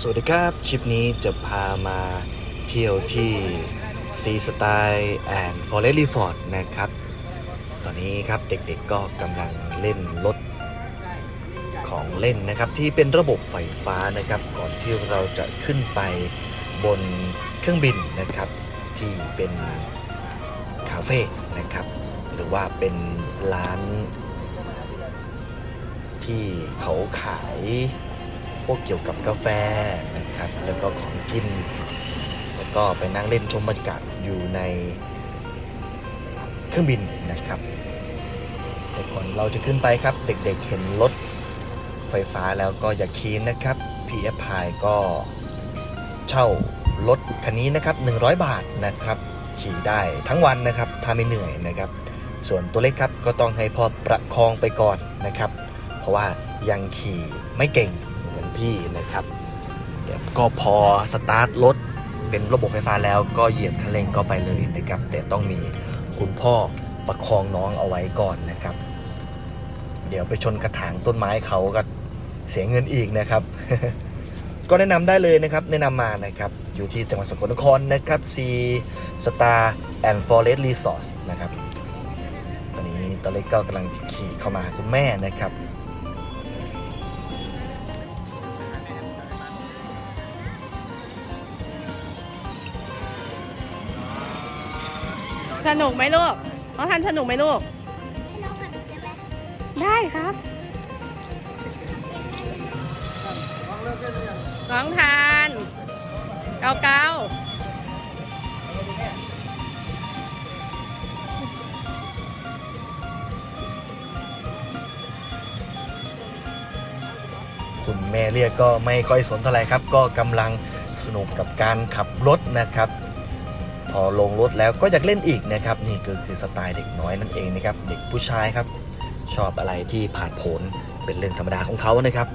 สวัสดีครับ คลิปนี้จะพามาเที่ยวที่ซีสไตล์แอนด์ฟอเรสต์รีฟอร์ดนะครับ ตอนนี้ครับเด็กๆก็กำลังเล่นรถของเล่นนะครับ ที่เป็นระบบไฟฟ้านะครับ ก่อนที่เราจะขึ้นไปบนเครื่องบินนะครับ ที่เป็นคาเฟ่นะครับ หรือว่าเป็นร้านที่เขาขาย พวกเกี่ยวกับกาแฟนะครับ แล้วก็ของกิน แล้วก็ไปนั่งเล่นชมบรรยากาศอยู่ในเครื่องบินนะครับ แต่ก่อนเราจะขึ้นไปครับ เด็กๆเห็นรถไฟฟ้าแล้วก็อย่าคีนนะครับ PF p i ก็เช่ารถคันนี้นะครับ 100 บาทนะครับ ขี่ได้ทั้งวันนะครับ ถ้าไม่เหนื่อยนะครับ ส่วนตัวเล็กครับก็ต้องให้พ่อประคองไปก่อนนะครับ เพราะว่ายังขี่ไม่เก่ง พี่นะครับก็พอสตาร์ทรถเป็นระบบไฟฟ้าแล้วก็เหยียบคันเร่งก็ไปเลยนะครับ แต่ต้องมีคุณพ่อประคองน้องเอาไว้ก่อนนะครับ เดี๋ยวไปชนกระถางต้นไม้เขาก็เสียเงินอีกนะครับ ก็แนะนำได้เลยนะครับ แนะนำมานะครับ อยู่ที่จังหวัดสกลนครนะครับ C Star and Forest Resort นะครับ ตอนนี้ตัวเล็กก็กำลังขี่เข้ามาคุณแม่นะครับ สนุกไหมลูกน้องทันสนุกไหมลูก ได้ครับ น้องทานเกาเกาคุณแม่เรียกก็ไม่ค่อยสนเท่าไหร่ครับ ก็กำลังสนุกกับการขับรถนะครับ พอลงรถแล้วก็อยากเล่นอีกนะครับนี่ก็คือสไตล์เด็กน้อยนั่นเองนะครับเด็กผู้ชายครับ ชอบอะไรที่ผ่านผลเป็นเรื่องธรรมดาของเขานะครับ